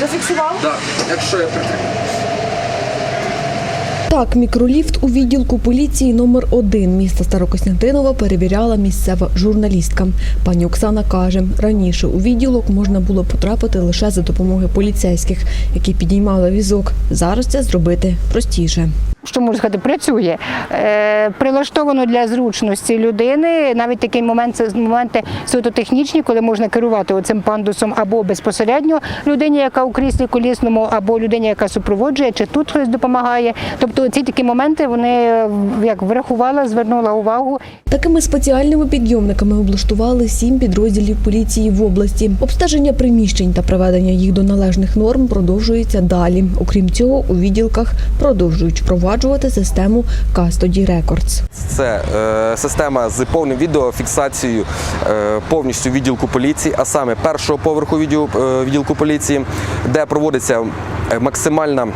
Зафіксував? Так, якщо я притримую. Так, мікроліфт у відділку поліції номер 1 міста Старокостянтинова перевіряла місцева журналістка. Пані Оксана каже, раніше у відділок можна було потрапити лише за допомогою поліцейських, які підіймали візок. Зараз це зробити простіше. Що можна сказати, працює. Е, прилаштовано для зручності людини. Навіть такий момент це моменти суто технічні, коли можна керувати оцим пандусом або безпосередньо людині, яка у кріслі колісному, або людині, яка супроводжує, чи тут хтось допомагає. Тобто ці такі моменти вони як врахувала, звернула увагу. Такими спеціальними підйомниками облаштували сім підрозділів поліції в області. Обстеження приміщень та приведення їх до належних норм продовжується далі. Окрім цього, у відділках продовжують впроваджувати систему Custody Records. Це е, система з повним відеофіксацією е, повністю відділку поліції, а саме першого поверху е, відділку поліції, де проводиться е, максимальна.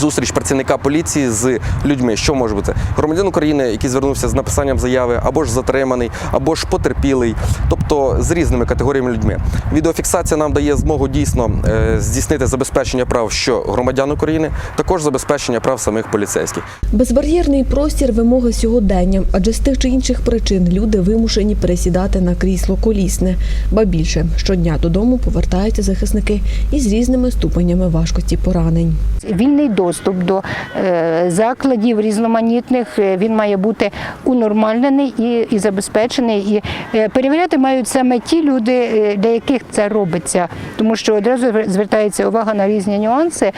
Зустріч працівника поліції з людьми, що може бути громадян України, який звернувся з написанням заяви, або ж затриманий, або ж потерпілий, тобто з різними категоріями людьми. Відеофіксація нам дає змогу дійсно е, здійснити забезпечення прав що громадян України, також забезпечення прав самих поліцейських. Безбар'єрний простір вимога сьогодення, адже з тих чи інших причин люди вимушені пересідати на крісло колісне. Ба більше щодня додому повертаються захисники із різними ступенями важкості поранень. Вільний доступ до е, закладів різноманітних е, він має бути унормальнений і, і забезпечений. І е, перевіряти мають саме ті люди, для яких це робиться, тому що одразу звертається увага на різні нюанси,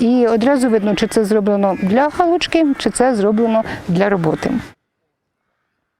і одразу видно, чи це зроблено для галочки, чи це зроблено для роботи.